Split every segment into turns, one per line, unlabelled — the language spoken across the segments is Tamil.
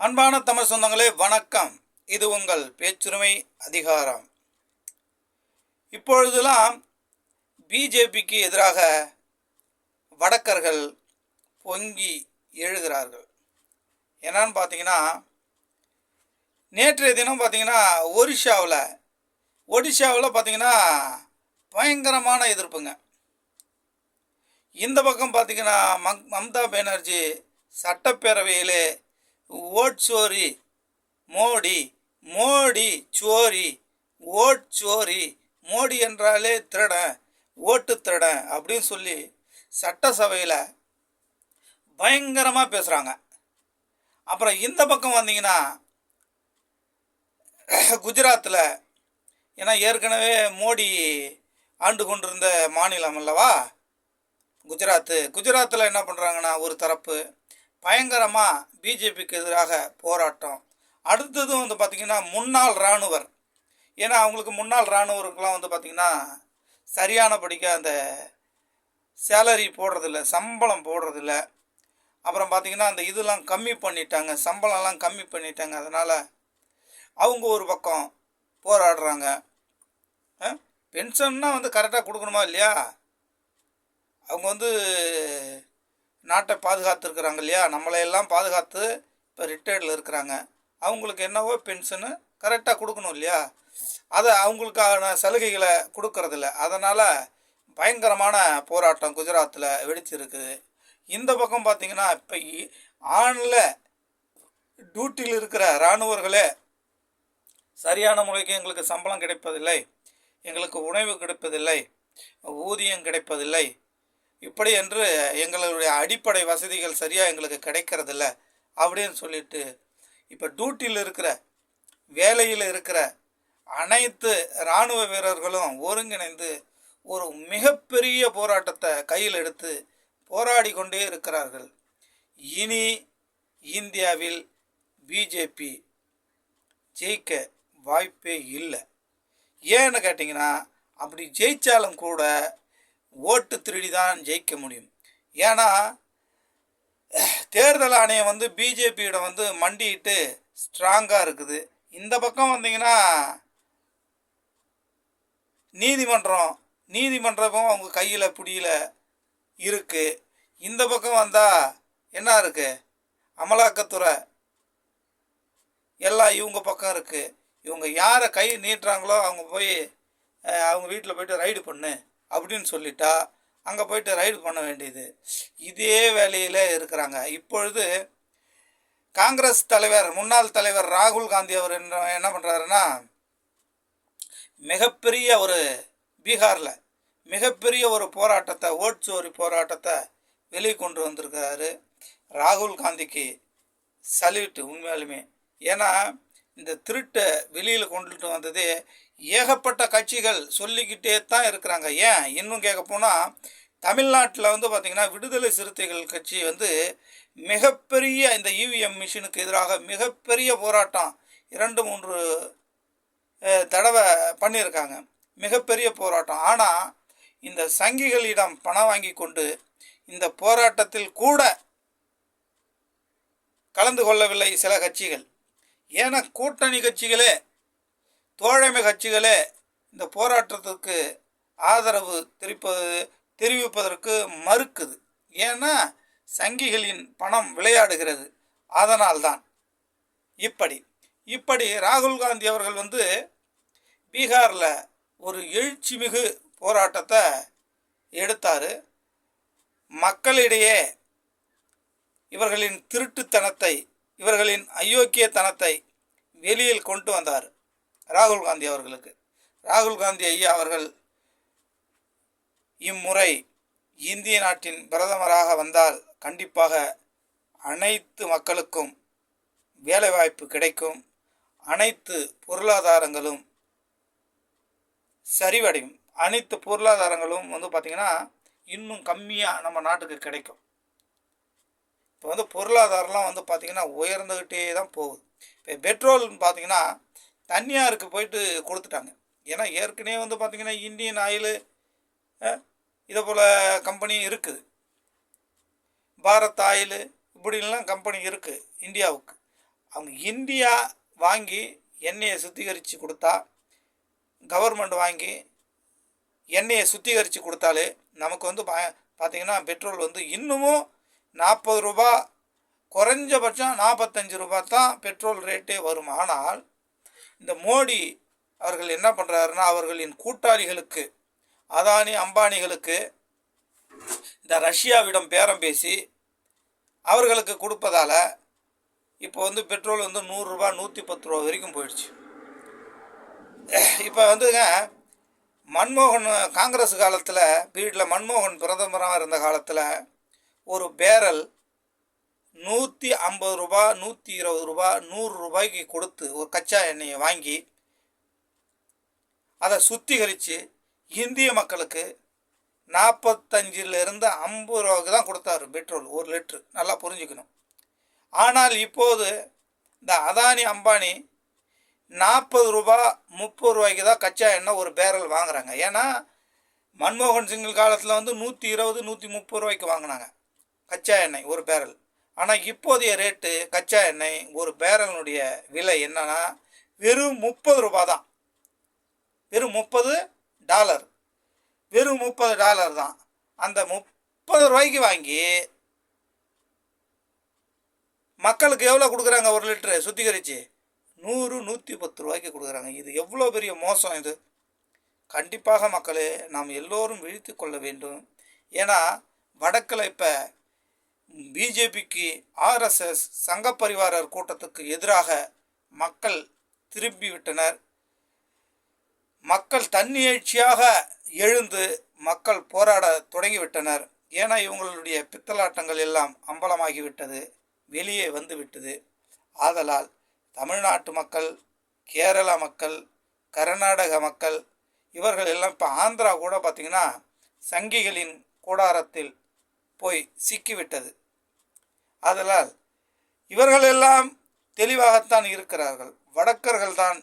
அன்பான தமிழ் சொந்தங்களே வணக்கம். இது உங்கள் பேச்சுரிமை அதிகாரம். இப்பொழுதெல்லாம் பிஜேபிக்கு எதிராக வடக்கர்கள் பொங்கி எழுகிறார்கள். என்னன்னு பார்த்தீங்கன்னா நேற்றைய தினம் பார்த்தீங்கன்னா ஒரிஷாவில் ஒடிஷாவில் பார்த்தீங்கன்னா பயங்கரமான எதிர்ப்புங்க. இந்த பக்கம் பார்த்தீங்கன்னா மம் மம்தா பேனர்ஜி சட்டப்பேரவையிலே ஓட் சோரி மோடி மோடி சோரி ஓட் சோரி மோடி என்றாலே திருடன் ஓட்டு திருடன் அப்படின்னு சொல்லி சட்டசபையில் பயங்கரமாக பேசுகிறாங்க அப்புறம் இந்த பக்கம் வந்தீங்கன்னா குஜராத்தில் ஏன்னா ஏற்கனவே மோடி ஆண்டு கொண்டிருந்த மாநிலம் அல்லவா? குஜராத்து. குஜராத்தில் என்ன பண்ணுறாங்கன்னா ஒரு தரப்பு பயங்கரமாக பிஜேபிக்கு எதிராக போராட்டம். அடுத்ததும் வந்து பார்த்திங்கன்னா முன்னாள் இராணுவர். ஏன்னா அவங்களுக்கு முன்னாள் இராணுவருக்கெலாம் வந்து பார்த்திங்கன்னா சரியானபடிக்க அந்த சேலரி போடுறதில்ல சம்பளம் போடுறதில்ல. அப்புறம் பார்த்திங்கன்னா அந்த இதெல்லாம் கம்மி பண்ணிட்டாங்க சம்பளம்லாம் கம்மி பண்ணிட்டாங்க. அதனால் அவங்க ஒரு பக்கம் போராடுறாங்க. பென்ஷன்னா வந்து கரெக்டாக கொடுக்கணுமா இல்லையா? அவங்க வந்து நாட்டை பாதுகாத்துருக்குறாங்க இல்லையா? நம்மளையெல்லாம் பாதுகாத்து இப்போ ரிட்டையர்டில் இருக்கிறாங்க. அவங்களுக்கு என்னவோ பென்ஷனு கரெக்டாக கொடுக்கணும் இல்லையா? அதை அவங்களுக்கான சலுகைகளை கொடுக்கறதில்ல. அதனால் பயங்கரமான போராட்டம் குஜராத்தில் வெடிச்சிருக்குது. இந்த பக்கம் பார்த்திங்கன்னா இப்போ ஆணில் டியூட்டியில் இருக்கிற இராணுவர்களே சரியான முறைக்கு எங்களுக்கு சம்பளம் கிடைப்பதில்லை. எங்களுக்கு உணவு கிடைப்பதில்லை. ஊதியம் கிடைப்பதில்லை. இப்படி என்று எங்களுடைய அடிப்படை வசதிகள் சரியாக எங்களுக்கு கிடைக்கிறதில்ல அப்படின்னு சொல்லிட்டு இப்போ டியூட்டியில் இருக்கிற வேலையில் இருக்கிற அனைத்து இராணுவ வீரர்களும் ஒருங்கிணைந்து ஒரு மிகப்பெரிய போராட்டத்தை கையில் எடுத்து போராடி கொண்டே இருக்கிறார்கள். இனி இந்தியாவில் பிஜேபி ஜெயிக்க வாய்ப்பே இல்லை. ஏன்னு கேட்டிங்கன்னா அப்படி ஜெயித்தாலும் கூட ஓட்டு திருடி தான் ஜெயிக்க முடியும். ஏன்னா தேர்தல் ஆணையம் வந்து பிஜேபியிடம் வந்து மண்டிட்டு ஸ்ட்ராங்காக இருக்குது. இந்த பக்கம் வந்தீங்கன்னா நீதிமன்றம் நீதிமன்றமும் அவங்க கையில் பிடியில் இருக்குது இந்த பக்கம் வந்தால் என்ன இருக்குது அமலாக்கத்துறை. எல்லாம் இவங்க பக்கம் இருக்குது இவங்க யாரை கை நீட்டுறாங்களோ அவங்க போய் அவங்க வீட்டில் போயிட்டு ரைடு பண்ணு. அப்படின்னு சொல்லிட்டா அங்கே போயிட்டு ரைடு பண்ண வேண்டியது. இதே வேலையில் இருக்கிறாங்க. இப்பொழுது காங்கிரஸ் தலைவர் முன்னாள் தலைவர் ராகுல் காந்தி அவர் என்ன என்ன பண்ணுறாருன்னா மிகப்பெரிய ஒரு பீகாரில் மிகப்பெரிய ஒரு போராட்டத்தை ஓட்சோரி போராட்டத்தை வெளியே கொண்டு வந்திருக்கிறாரு ராகுல் காந்திக்கு சல்யூட் உண்மையாலுமே. ஏன்னா இந்த திருட்டை வெளியில் கொண்டுட்டு வந்ததே ஏகப்பட்ட கட்சிகள் சொல்லிக்கிட்டே தான் இருக்கிறாங்க. ஏன்? இன்னும் கேட்க போனால் தமிழ்நாட்டில் வந்து பார்த்திங்கன்னா விடுதலை சிறுத்தைகள் கட்சி வந்து மிகப்பெரிய இந்த இவிஎம் மிஷினுக்கு எதிராக மிகப்பெரிய போராட்டம் இரண்டு மூன்று தடவை பண்ணியிருக்காங்க. மிகப்பெரிய போராட்டம். ஆனால் இந்த சங்கிகளிடம் பணம் வாங்கி கொண்டு இந்த போராட்டத்தில் கூட கலந்து கொள்ளவில்லை சில கட்சிகள். ஏன்னா கூட்டணி கட்சிகளே தோழமை கட்சிகளே இந்த போராட்டத்திற்கு ஆதரவு தெரிப்பது தெரிவிப்பதற்கு மறுக்குது. ஏன்னா சங்கிகளின் பணம் விளையாடுகிறது. அதனால்தான். இப்படி. இப்படி ராகுல் காந்தி அவர்கள் வந்து பீகாரில் ஒரு எழுச்சிமிகு போராட்டத்தை எடுத்தார். மக்களிடையே இவர்களின் திருட்டுத்தனத்தை இவர்களின் அயோக்கியத்தனத்தை வெளியில் கொண்டு வந்தார் ராகுல் காந்தி அவர்களுக்கு. ராகுல் காந்தி ஐயா அவர்கள் இம்முறை இந்திய நாட்டின் பிரதமராக வந்தால் கண்டிப்பாக அனைத்து மக்களுக்கும் வேலைவாய்ப்பு கிடைக்கும். அனைத்து பொருளாதாரங்களும் சரிவடையும். அனைத்து பொருளாதாரங்களும் வந்து பார்த்திங்கன்னா இன்னும் கம்மியாக நம்ம நாட்டுக்கு கிடைக்கும். இப்போ வந்து பொருளாதாரம்லாம் வந்து பார்த்திங்கன்னா உயர்ந்துக்கிட்டே தான் போகுது. இப்போ பெட்ரோல்னு பார்த்தீங்கன்னா தனியாருக்கு போயிட்டு கொடுத்துட்டாங்க. ஏன்னா ஏற்கனவே வந்து பார்த்திங்கன்னா இந்தியன் ஆயிலு இதை போல் கம்பெனி இருக்குது. பாரத் ஆயிலு இப்படிலாம் கம்பெனி இருக்குது இந்தியாவுக்கு. அவங்க இந்தியா வாங்கி எண்ணெயை சுத்திகரித்து கொடுத்தா கவர்மெண்ட் வாங்கி எண்ணெயை சுத்திகரித்து கொடுத்தாலே நமக்கு வந்து பா பார்த்திங்கன்னா பெட்ரோல் வந்து இன்னமும் நாற்பது ரூபா குறைஞ்சபட்சம் நாற்பத்தஞ்சு ரூபா தான் பெட்ரோல் ரேட்டே வரும். ஆனால் இந்த மோடி அவர்கள் என்ன பண்ணுறாருன்னா அவர்களின் கூட்டாளிகளுக்கு அதானி அம்பானிகளுக்கு இந்த ரஷ்யாவிடம் பேரம் பேசி அவர்களுக்கு கொடுப்பதால் இப்போ வந்து பெட்ரோல் வந்து நூறுரூபா நூற்றி பத்து ரூபா வரைக்கும் போயிடுச்சு. இப்போ வந்துங்க மன்மோகன் காங்கிரஸ் காலத்தில் பீரியடில் மன்மோகன் பிரதமராக இருந்த காலத்தில் ஒரு பேரல் நூற்றி ஐம்பது ரூபா நூற்றி இருபது ரூபா நூறு ரூபாய்க்கு கொடுத்து ஒரு கச்சா எண்ணெயை வாங்கி அதை சுத்திகரித்து இந்திய மக்களுக்கு நாற்பத்தஞ்சிலிருந்து ஐம்பது ரூபாய்க்கு தான் கொடுத்தாரு பெட்ரோல் ஒரு லிட்ரு நல்லா புரிஞ்சுக்கணும். ஆனால் இப்போது இந்த அதானி அம்பானி நாற்பது ரூபா முப்பது ரூபாய்க்கு தான் கச்சா எண்ணெய் ஒரு பேரல் வாங்குறாங்க. ஏன்னா மன்மோகன் சிங்கிள் காலத்தில் வந்து நூற்றி இருபது நூற்றி முப்பது ரூபாய்க்கு வாங்கினாங்க. கச்சா எண்ணெய் ஒரு பேரல். ஆனால் இப்போதைய ரேட்டு கச்சா எண்ணெய் ஒரு பேரலினுடைய விலை என்னன்னா வெறும் முப்பது ரூபா தான் வெறும் முப்பது டாலர். வெறும் முப்பது டாலர் தான். அந்த முப்பது ரூபாய்க்கு வாங்கி மக்களுக்கு எவ்வளோ கொடுக்குறாங்க ஒரு லிட்டரு? சுத்திகரித்து நூறு நூற்றி பத்து ரூபாய்க்கு கொடுக்குறாங்க. இது எவ்வளோ பெரிய மோசம் இது. கண்டிப்பாக மக்களே நாம் எல்லோரும் விழித்து கொள்ள வேண்டும். ஏன்னா வடக்கில் இப்போ பிஜேபிக்கு ஆர்எஸ்எஸ் சங்க பரிவாரர் கூட்டத்துக்கு எதிராக மக்கள் திரும்பி விட்டனர் மக்கள் தன்னியழ்ச்சியாக எழுந்து மக்கள் போராட தொடங்கிவிட்டனர். ஏன்னா இவங்களுடைய பித்தலாட்டங்கள் எல்லாம் அம்பலமாகிவிட்டது. வெளியே வந்து விட்டது ஆதலால் தமிழ்நாட்டு மக்கள் கேரள மக்கள் கர்நாடக மக்கள் இவர்கள் எல்லாம் இப்போ ஆந்திரா கூட பார்த்திங்கன்னா சங்கிகளின் கூடாரத்தில் போய் சிக்கிவிட்டது. ஆதலால் இவர்களெல்லாம் தெளிவாகத்தான் இருக்கிறார்கள். வடக்கர்கள் தான்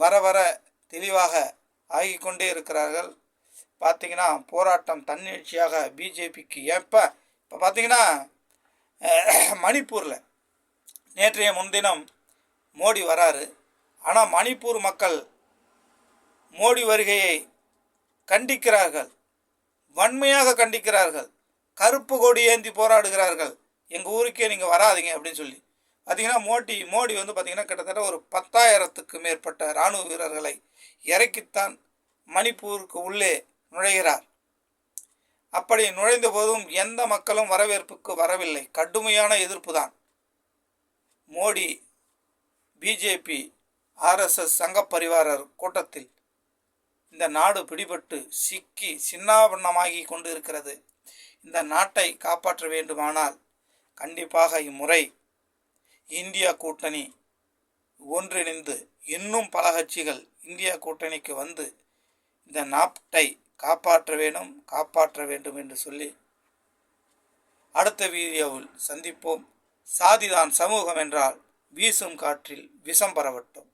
வர வர தெளிவாக ஆகிக்கொண்டே இருக்கிறார்கள். பார்த்திங்கன்னா போராட்டம் தன்னிச்சையாக பிஜேபிக்கு எப்போ இப்போ பார்த்திங்கன்னா மணிப்பூரில் நேற்றைய முன்தினம் மோடி வராரு. ஆனால் மணிப்பூர் மக்கள் மோடி வருகையை கண்டிக்கிறார்கள். வன்மையாக கண்டிக்கிறார்கள். கருப்பு கொடி ஏந்தி போராடுகிறார்கள். எங்கள் ஊருக்கே நீங்கள் வராதிங்க அப்படின்னு சொல்லி. பார்த்தீங்கன்னா மோடி மோடி வந்து பார்த்திங்கன்னா கிட்டத்தட்ட ஒரு பத்தாயிரத்துக்கு மேற்பட்ட இராணுவ வீரர்களை இறக்கித்தான் மணிப்பூருக்கு உள்ளே நுழைகிறார். அப்படி நுழைந்த போதும் எந்த மக்களும் வரவேற்புக்கு வரவில்லை. கடுமையான எதிர்ப்பு தான் மோடி பிஜேபி ஆர்எஸ்எஸ் சங்க பரிவாரர் கூட்டத்தில் இந்த நாடு பிடிபட்டு சிக்கி சின்னாபண்ணமாகி கொண்டு இருக்கிறது இந்த நாட்டை காப்பாற்ற வேண்டுமானால் கண்டிப்பாக இம்முறை இந்தியா கூட்டணி ஒன்றிணைந்து இன்னும் பல கட்சிகள் இந்தியா கூட்டணிக்கு வந்து இந்த நாட்டை காப்பாற்ற வேண்டும் காப்பாற்ற வேண்டும் என்று சொல்லி அடுத்த வீடியோவில் சந்திப்போம். சாதிதான் சமூகம் என்றால் வீசும் காற்றில் விஷம் பரவட்டும்.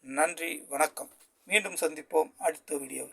நன்றி வணக்கம். மீண்டும் சந்திப்போம் அடுத்த வீடியோவில்.